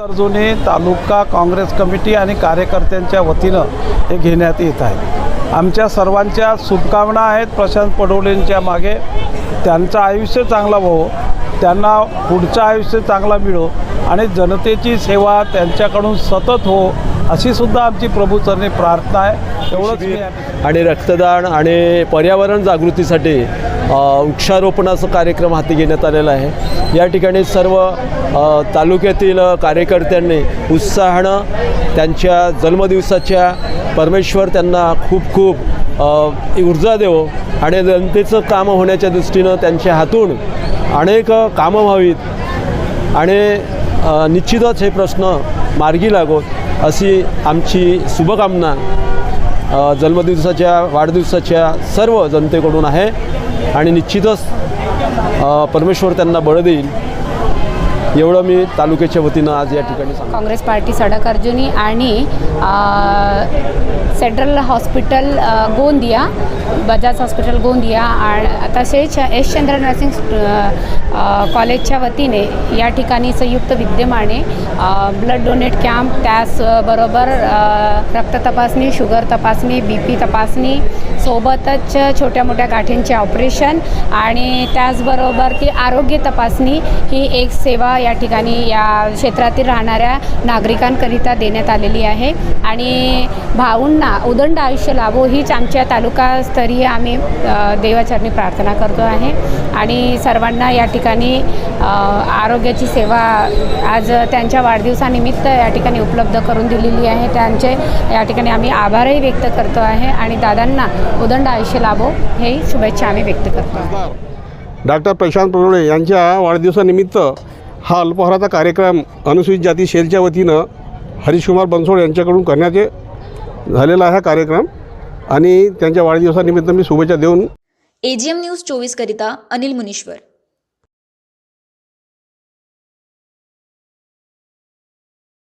अर्जुनी तालुका Congress committee आणि कार्यकर्त्यांच्या वतीनं हे घेण्यात येत आहे. आमच्या सर्वांच्या शुभकामना आहेत. प्रशांत पडोलेंच्या मागे त्यांचं आयुष्य चांगलं व्हावं. त्यांना पुढचं आयुष्य चांगला मिळो. आणि जनतेची सेवा त्यांच्याकडून सतत हो अशी सुद्धा आमची प्रभूचरणी प्रार्थना आहे. एवढंच आणि रक्तदान आणि पर्यावरण जागृतीसाठी वृक्षारोपणाचं वृक्षारोपणाचा कार्यक्रम हाती घेण्यात आलेला आहे. या ठिकाणी सर्व तालुक्यातील कार्यकर्त्यांनी उत्साहानं त्यांच्या जन्मदिवसाच्या परमेश्वर त्यांना खूप खूप ऊर्जा देवो आणि जनतेचं कामं होण्याच्या दृष्टीनं त्यांच्या हातून अनेक कामं व्हावीत. आणि निश्चितच हे प्रश्न मार्गी लागोत. अशी आमची शुभकामना जन्मदिवसाच्या वाढदिवसाच्या सर्व जनतेकडून आहे. आणि निश्चितच परमेश्वर त्यांना बळ देईल. एवढं मी तालुक्याच्या वतीनं आज या ठिकाणी काँग्रेस पार्टी सडक अर्जुनी आणि central hospital Gondia Bajaj hospital Gondia आणि तसेच एस चंद्र नर्सिंग कॉलेजच्या वतीने या ठिकाणी संयुक्त विद्यमाने ब्लड डोनेट कॅम्प त्याचबरोबर रक्त तपासणी शुगर तपासणी बी पी तपासणी सोबतच छोट्या मोठ्या गाठींचे ऑपरेशन आणि त्याचबरोबर ती आरोग्य तपासणी ही एक सेवा या ठिकाणी या क्षेत्रातील राहणाऱ्या नागरिकांकरिता देण्यात आलेली आहे. आणि भाऊंना उदंड आयुष्य लाभो हीच आमच्या तालुकास्तरीय आम्ही देवाचरणी प्रार्थना करतो आहे. आणि सर्वांना या ठिकाणी आरोग्याची सेवा आज त्यांच्या वाढदिवसानिमित्त या ठिकाणी उपलब्ध करून दिलेली आहे. त्यांचे या ठिकाणी आम्ही आभारही व्यक्त करतो आहे. आणि दादांना उदंड आयुष्य लाभो हे शुभेच्छा आम्ही व्यक्त करतो. डॉक्टर प्रशांत पडोळे यांच्या वाढदिवसानिमित्त हा अल्पहाराचा कार्यक्रम अनुसूचित जाती सेलच्या वतीनं हरीशकुमार बनसोड यांच्याकडून करण्याचे झालेला आहे हा कार्यक्रम आणि त्यांच्या वाढदिवसानिमित्त मी शुभेच्छा देऊन एजीएम न्यूज चोवीस करिता अनिल मुनीश्वर.